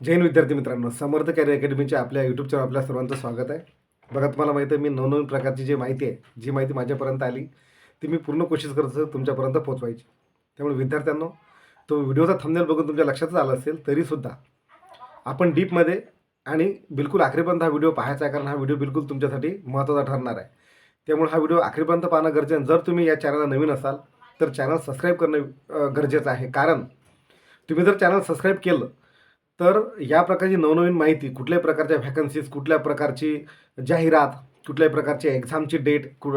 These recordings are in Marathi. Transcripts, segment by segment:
जैन विद्यार्थी मित्रांनो समर्थ कॅरियर अकॅडमीच्या आपल्या यूट्यूब चॅनल आपल्या सर्वांचं स्वागत आहे. बघा तुम्हाला माहिती आहे मी नवनवीन प्रकारची जी माहिती आहे जी माहिती माझ्यापर्यंत आली ती मी पूर्ण कोशिश करत असतो तुमच्यापर्यंत पोहोचवायची. त्यामुळे विद्यार्थ्यांनो तो व्हिडिओचा थंबनेल बघून तुमच्या लक्षातच आलं असेल तरीसुद्धा आपण डीपमध्ये आणि बिलकुल आखरीपर्यंत हा व्हिडिओ पाहायचा आहे कारण हा व्हिडिओ बिलकुल तुमच्यासाठी महत्त्वाचा ठरणार आहे. त्यामुळे हा व्हिडिओ आखरीपर्यंत पाहणं गरजेचं आहे. जर तुम्ही या चॅनलला नवीन असाल तर चॅनल सबस्क्राईब करणं गरजेचं आहे. कारण तुम्ही जर चॅनल सबस्क्राईब केलं तर या प्रकारची नवनवीन माहिती कुठल्याही प्रकारच्या व्हॅकन्सीज कुठल्या प्रकारची जाहिरात कुठल्याही प्रकारची एक्झामची डेट कु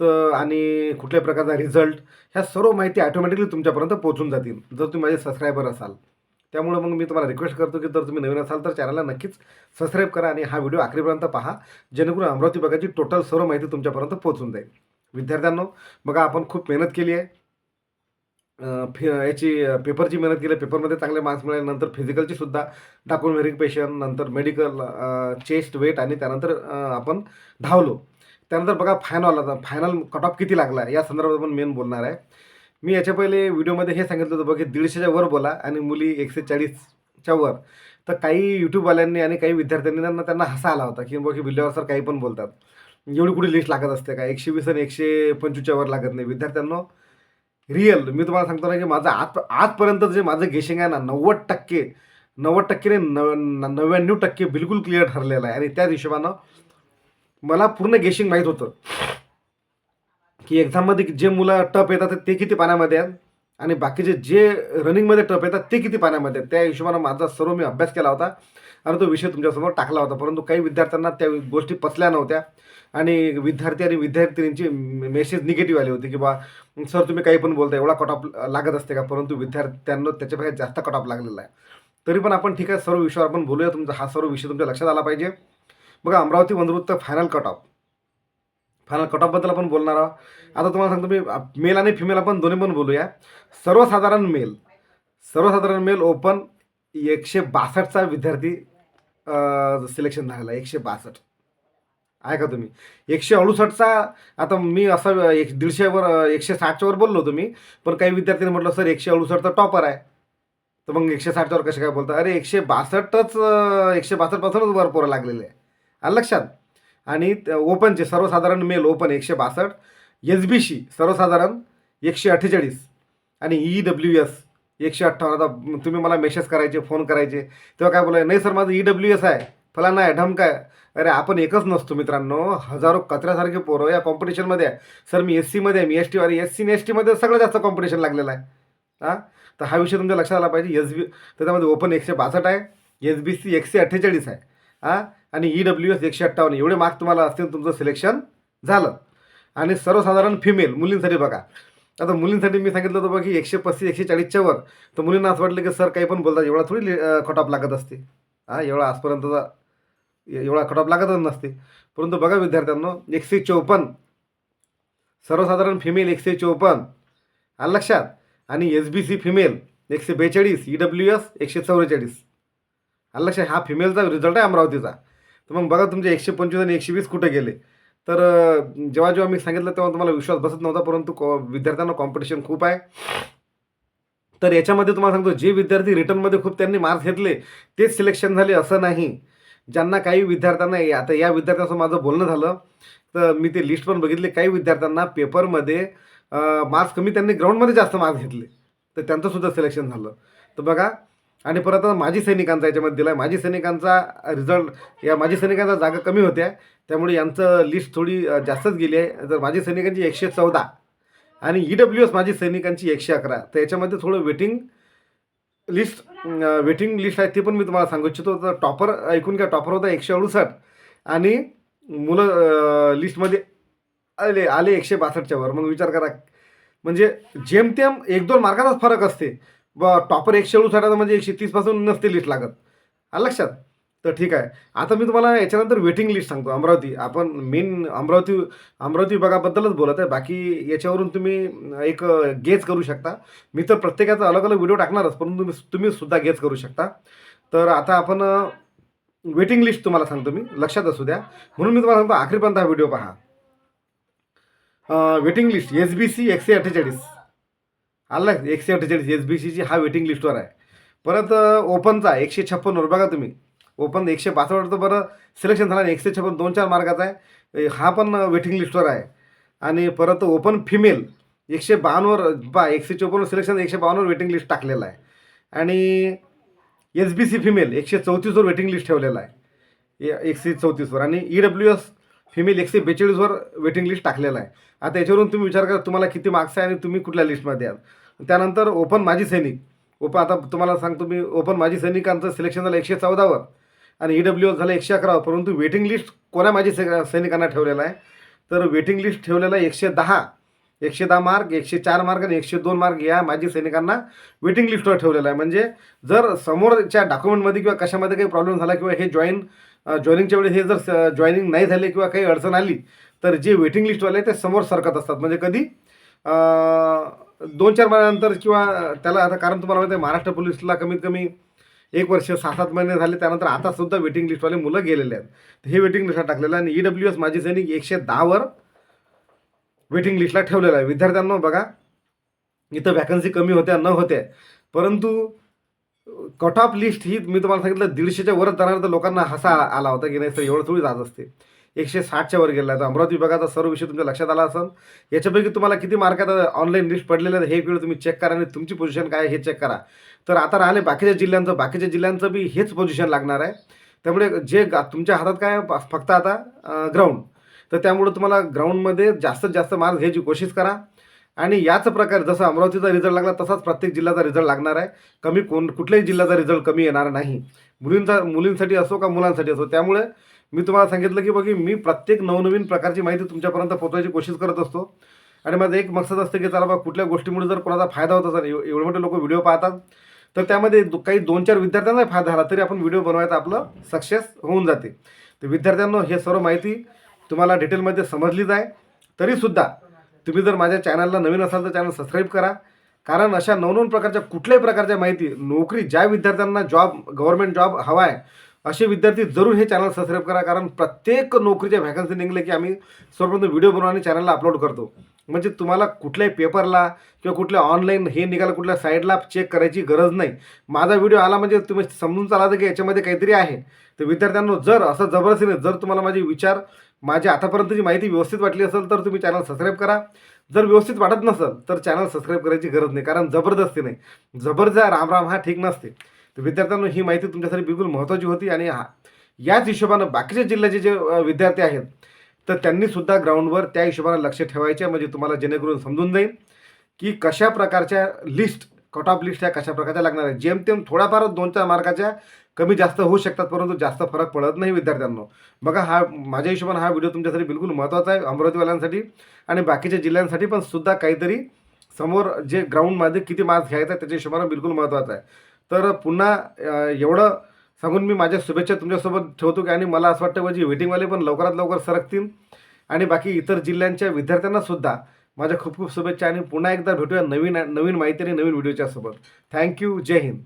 तर आणि कुठल्याही प्रकारचा रिझल्ट ह्या सर्व माहिती ॲटोमॅटिकली तुमच्यापर्यंत पोहोचून जातील. जर तुम्ही माझे सबस्क्रायबर असाल त्यामुळे मग मी तुम्हाला रिक्वेस्ट करतो की जर तुम्ही नवीन असाल तर चॅनलला नक्कीच सबस्क्राईब करा आणि हा व्हिडिओ आखरीपर्यंत पहा जेणेकरून अमरावती भागाची टोटल सर्व माहिती तुमच्यापर्यंत पोहोचून जाईल. विद्यार्थ्यांनो बघा आपण खूप मेहनत केली आहे. फि याची पेपरची मेहनत केली पेपरमध्ये चांगले मार्क्स मिळाले नंतर फिजिकलची सुद्धा टाकून व्हेरिफिकेशन नंतर मेडिकल चेस्ट वेट आणि त्यानंतर आपण धावलो. त्यानंतर बघा फायनल आता फायनल कट ऑफ किती लागला? या संदर्भात आपण मेन बोलणार आहे. मी याच्या पहिले व्हिडिओमध्ये हे सांगितलं होतं बघा की दीडशेच्या वर बोला आणि मुली एकशे चाळीसच्या वर. तर काही यूट्यूबवाल्यांनी आणि काही विद्यार्थ्यांनी त्यांना हसा आला होता की बघा की बिल्ल्यावर सर काही पण बोलतात. एवढी कुठे लिस्ट लागत असते का? एकशे वीस आणि एकशे पंचवीसच्या वर लागत नाही. विद्यार्थ्यांना रिअल मी तुम्हाला सांगतो ना की माझं आज आजपर्यंत जे माझं गेशिंग आहे ना नव्वद टक्के नव्वद टक्के नाही नव न- नव्याण्णव टक्के बिलकुल क्लिअर ठरलेलं आहे. आणि त्या हिशोबानं मला पूर्ण गेशिंग माहीत होतं. की एक्झाममध्ये जे मुलं टप येतात ते किती पाण्यामध्ये आहेत? आणि बाकीचे जे रनिंगमध्ये टप येतात ते किती पाण्यामध्ये आहेत? त्या हिशोबानं माझा सर्व मी अभ्यास केला होता. आणि तो विषय तुमच्यासमोर टाकला होता परंतु काही विद्यार्थ्यांना त्या गोष्टी पचल्या नव्हत्या. आणि विद्यार्थी आणि विद्यार्थिनींची मेसेज निगेटिव्ह आले होते की बा सर तुम्ही काही पण बोलता एवढा कट ऑफ लागत असते का? परंतु विद्यार्थ्यांना त्याच्यापेक्षा जास्त कट ऑफ लागलेला आहे. तरी पण आपण ठीक आहे सर्व विषयावर आपण बोलूया तुमचा हा सर्व विषय तुमच्या लक्षात आला पाहिजे. बघा Amravati वनवृत्त final cut off final cut ऑफबद्दल आपण बोलणार आहोत. आता तुम्हाला सांगतो मी मेल आणि फिमेल आपण दोन्ही पण बोलूया. सर्वसाधारण मेल सर्वसाधारण मेल ओपन एकशे बासष्टचा विद्यार्थी सिलेक्शन झालेला आहे. एकशे बासष्ट. आहे का तुम्ही? एकशे अडुसष्टचा आता मी असं एक दीडशेवर एकशे साठच्या वर बोललो तुम्ही पण काही विद्यार्थ्यांनी म्हटलं सर एकशे अडुसष्टचा टॉपर आहे. तर मग एकशे साठच्यावर कसे काय बोलता? अरे एकशे बासष्टच एकशे बासष्टपासूनच वर पोरं लागलेले आहे. आलं लक्षात? आणि ओपनचे सर्वसाधारण मेल ओपन एकशे बासष्ट एस बी सी सर्वसाधारण एकशे अठ्ठेचाळीस आणि ई डब्ल्यू एस एकशे अठ्ठावन्नचा आता तुम्ही मला मेसेज करायचे फोन करायचे. तेव्हा काय बोलाय नाही सर माझं ई डब्ल्यू एस आहे. फला नाही ढमका काय अरे आपण एकच नसतो मित्रांनो. हजारो कचऱ्यासारखे पोरं या कॉम्पिटिशनमध्ये आहे. सर मी एस सीमध्ये आहे. मी एस टी टीवाली एस सी आणि एस टीमध्ये सगळं जास्त कॉम्पिटिशन लागलेलं आहे. हां? तर हा विषय तुमच्या लक्षात आला पाहिजे. एस बी त्याच्यामध्ये ओपन एकशे बासष्ट आहे. एस बी सी एकशे अठ्ठेचाळीस आहे. हां? आणि ई डब्ल्यू एस एकशे अठ्ठावन्न. एवढे मार्क तुम्हाला असतील तुमचं सिलेक्शन झालं. आणि सर्वसाधारण फिमेल मुलींसाठी बघा. आता मुलींसाठी मी सांगितलं होतं बघा की एकशे पस्तीस एकशे चाळीसच्या वर. तर मुलींना असं वाटलं की सर काही पण बोलतात एवढा थोडी खटाप लागत असते. हां एवढा आजपर्यंतचा एवढा खटाप लागतच नसते. परंतु बघा विद्यार्थ्यांनो एकशे चौपन्न. सर्वसाधारण फिमेल एकशे चौपन्न. आलं लक्षात. आणि एस बी सी फिमेल एकशे बेचाळीस ई डब्ल्यू एस एकशे चौवेचाळीस. आलं लक्षात. हा फिमेलचा रिझल्ट आहे अमरावतीचा. तर मग बघा तुमचे एकशे पंचवीस आणि एकशे वीस कुठे गेले? तर जेव्हा जेव्हा मी सांगितलं तेव्हा तुम्हाला विश्वास बसत नव्हता परंतु कॉ विद्यार्थ्यांना कॉम्पिटिशन खूप आहे. तर याच्यामध्ये तुम्हाला सांगतो जे विद्यार्थी रिटर्नमध्ये खूप त्यांनी मार्क्स घेतले तेच सिलेक्शन झाले असं नाही. ज्यांना काही विद्यार्थ्यांना आता या विद्यार्थ्यांचं माझं बोलणं झालं तर मी ते लिस्ट पण बघितले. काही विद्यार्थ्यांना पेपरमध्ये मार्क्स कमी त्यांनी ग्राउंडमध्ये जास्त मार्क्स घेतले. तर त्यांचंसुद्धा सिलेक्शन झालं. तर बघा आणि परत माजी सैनिकांचा याच्यामध्ये दिला आहे माजी सैनिकांचा रिझल्ट या माजी सैनिकांचा जागा कमी होत्या. त्यामुळे यांचं लिस्ट थोडी जास्तच गेली आहे. तर माजी सैनिकांची एकशे चौदा आणि ई डब्ल्यू एस माजी सैनिकांची एकशे अकरा. तर याच्यामध्ये थोडं वेटिंग लिस्ट वेटिंग लिस्ट आहे ते पण मी तुम्हाला सांगू इच्छितो. तर टॉपर ऐकून घ्या. टॉपर होता एकशे अडुसष्ट आणि मुलं लिस्टमध्ये आले आले एकशे बासष्टच्या वर. मग विचार करा. म्हणजे जेमतेम एक दोन मार्काचाच फरक असते. ब टॉपर एकशे अडुसष्ट म्हणजे एकशे तीसपासून नसते लिस्ट लागत. आलं लक्षात? तर ठीक आहे. आता मी तुम्हाला याच्यानंतर वेटिंग लिस्ट सांगतो अमरावती. आपण मेन अमरावती अमरावती विभागाबद्दलच बोलत आहे. बाकी याच्यावरून तुम्ही एक गेज करू शकता. मी तर प्रत्येकाचा अलग अलग व्हिडिओ टाकणारच परंतु तुम्ही तुम्ही सुद्धा गेज करू शकता. तर आता आपण वेटिंग लिस्ट तुम्हाला सांगतो मी. लक्षात असू द्या. म्हणून मी तुम्हाला सांगतो आखरीपर्यंत हा व्हिडिओ पहा. Waiting list S B C एकशे अठ्ठेचाळीस. आलं एकशे अठ्ठेचाळीस एस बी सीची हा वेटिंग लिस्टवर आहे. परत ओपनचा एकशे छप्पनवर बघा तुम्ही. ओपन एकशे बासष्ट तर बरं. सिलेक्शन झालं आणि एकशे छप्पन दोन चार मार्काचा आहे. हा पण वेटिंग लिस्टवर आहे. आणि परत ओपन फिमेल एकशे बावन्नवर बा एकशे चोपन्नवर सिलेक्शन एकशे बावन्नवर वेटिंग लिस्ट टाकलेला आहे. आणि एस बी सी फिमेल एकशे चौतीसवर वेटिंग लिस्ट ठेवलेला आहे. ए- एकशे चौतीसवर आणि ई डब्ल्यू एस फिमेल एकशे बेचाळीसवर वेटिंग लिस्ट टाकलेला आहे. आता याच्यावरून तुम्ही विचार करा तुम्हाला किती मार्क्स आहे आणि तुम्ही कुठल्या लिस्टमध्ये आहात? त्यानंतर ओपन माजी सैनिक. ओपन आता तुम्हाला सांगतो मी ओपन माजी सैनिकांचं सिलेक्शन झालं एकशे चौदावर. आणि ई डब्ल्यू एस झालं एकशे अकरावर. परंतु वेटिंग लिस्ट कोणा माजी सैनिकांना ठेवलेला आहे? तर वेटिंग लिस्ट ठेवलेलं आहे एकशे दहा. एकशे दहा मार्क एकशे चार मार्क आणि एकशे दोन मार्क या माजी सैनिकांना वेटिंग लिस्टवर ठेवलेला आहे. म्हणजे जर समोरच्या डॉक्युमेंटमध्ये किंवा कशामध्ये काही प्रॉब्लेम झाला किंवा हे जॉईन जॉईनिंगच्या वेळी हे जर जॉईनिंग नाही झाले किंवा काही अडचण आली तर जे वेटिंग लिस्टवाले ते समोर सरकत असतात. म्हणजे कधी? दोन चार महिन्यानंतर किंवा त्याला आता कारण तुम्हाला माहिती आहे महाराष्ट्र पोलीसला कमीत कमी एक वर्ष सहा सात महिने झाले त्यानंतर आता सुद्धा वेटिंग लिस्टवाले मुलं गेलेले आहेत. हे वेटिंग लिस्टला टाकलेलं आहे. आणि ई डब्ल्यू एस माजी सैनिक एकशे दहावर वेटिंग लिस्टला ठेवलेलं आहे. विद्यार्थ्यांना बघा इथं वॅकन्सी कमी होत्या न होत्या. परंतु कट ऑफ लिस्ट ही मी तुम्हाला सांगितलं दीडशेच्या वरच जाणार तर लोकांना हसा आला होता की नाही सर एवढं थोडी जात असते. एकशे साठच्या वर गेला आहे. तर अमरावती विभागाचा सर्व विषय तुमच्या लक्षात आला असेल. याच्यापैकी तुम्हाला किती मार्क आता ऑनलाईन लिस्ट पडलेले आहे हे व्हिडिओ तुम्ही चेक करा आणि तुमची पोझिशन काय हे चेक करा. तर आता राहिले बाकीच्या जिल्ह्यांचं. बाकीच्या जिल्ह्यांचं बी हेच पोझिशन लागणार आहे. त्यामुळे जे तुमच्या हातात काय फक्त आता ग्राउंड तर त्यामुळे तुम्हाला ग्राउंडमध्ये जास्तीत जास्त मार्क घ्यायची कोशिश करा. आणि याच प्रकारे जसं अमरावतीचा रिझल्ट लागला तसाच प्रत्येक जिल्ह्याचा रिझल्ट लागणार आहे. कमी कोण कुठल्याही जिल्ह्याचा रिझल्ट कमी येणार नाही. मुलींचा मुलींसाठी असो का मुलांसाठी असो त्यामुळे मी तुम्हाला सांगितलं की बघी मी प्रत्येक नवनवीन प्रकारची माहिती तुमच्यापर्यंत पोहोचवायची कोशिश करत असतो. आणि माझं एक मकसद असतं की चला बा कुठल्या गोष्टीमुळे जर कोणाचा फायदा होत असेल एवढे मोठे लोक व्हिडिओ पाहतात तर त्यामध्ये काही दोन चार विद्यार्थ्यांना फायदा झाला तरी आपण व्हिडिओ बनवायचं आपलं सक्सेस होऊन जाते. तर विद्यार्थ्यांना हे सर्व माहिती तुम्हाला डिटेलमध्ये समजलीच आहे. तरीसुद्धा तुम्ही जर माझ्या चॅनलला नवीन असाल तर चॅनल सबस्क्राईब करा. कारण अशा नवनवन प्रकारच्या कुठल्याही प्रकारच्या माहिती नोकरी ज्या विद्यार्थ्यांना जॉब गव्हर्नमेंट जॉब हवा आहे असे विद्यार्थी जरूर हे चॅनल सबस्क्राईब करा कारण प्रत्येक नोकरीच्या व्हॅकन्सी निघले की आम्ही सर्वप्रथम व्हिडिओ बनवून आणि चॅनलला अपलोड करतो. म्हणजे तुम्हाला कुठल्याही पेपरला किंवा कुठल्या ऑनलाईन हे निघालं कुठल्या साईडला चेक करायची गरज नाही. माझा व्हिडिओ आला म्हणजे तुम्ही समजून चालायचं की याच्यामध्ये काहीतरी आहे. तर विद्यार्थ्यांनो जर असं जबरदस्तीने जर तुम्हाला माझे विचार माझी आतापर्यंतची माहिती व्यवस्थित वाटली असेल तर तुम्ही चॅनल सबस्क्राईब करा. जर व्यवस्थित वाटत नसेल तर चॅनल सबस्क्राईब करायची गरज नाही कारण जबरदस्ती नाही. जबरदस्त राम राम हा ठीक नसते. तर विद्यार्थ्यांनो ही माहिती तुमच्यासाठी बिलकुल महत्त्वाची होती आणि हा याच हिशोबानं बाकीच्या जिल्ह्याचे जे विद्यार्थी आहेत तर त्यांनी सुद्धा ग्राउंडवर त्या हिशोबानं लक्ष ठेवायचे म्हणजे तुम्हाला जेणेकरून समजून जाईल की कशा प्रकारच्या लिस्ट कट ऑफ लिस्ट ह्या कशा प्रकारच्या लागणार आहेत. जेमतेम थोड्याफार दोन चार मार्काच्या कमी जास्त होऊ शकतात परंतु जास्त फरक पडत नाही विद्यार्थ्यांना. बघा हा माझ्या हिशोबाने हा व्हिडिओ तुमच्यासाठी बिलकुल महत्त्वाचा आहे अमरावतीवाल्यांसाठी आणि बाकीच्या जिल्ह्यांसाठी पण सुद्धा काहीतरी समोर जे ग्राउंडमध्ये किती मार्क्स घ्यायचा आहे त्याच्या हिशोबाने बिलकुल महत्त्वाचा आहे. तर पुन्हा एवढं सांगून मी माझ्या शुभेच्छा तुमच्यासोबत ठेवतो की आणि मला असं वाटतं म्हणजे वेटिंगवाले पण लवकरात लवकर सरकतील. आणि बाकी इतर जिल्ह्यांच्या विद्यार्थ्यांनासुद्धा माझ्या खूप खूप शुभेच्छा. आणि पुन्हा एकदा भेटूया नवीन नवीन माहिती आणि नवीन व्हिडिओच्या सोबत. थँक्यू जय हिंद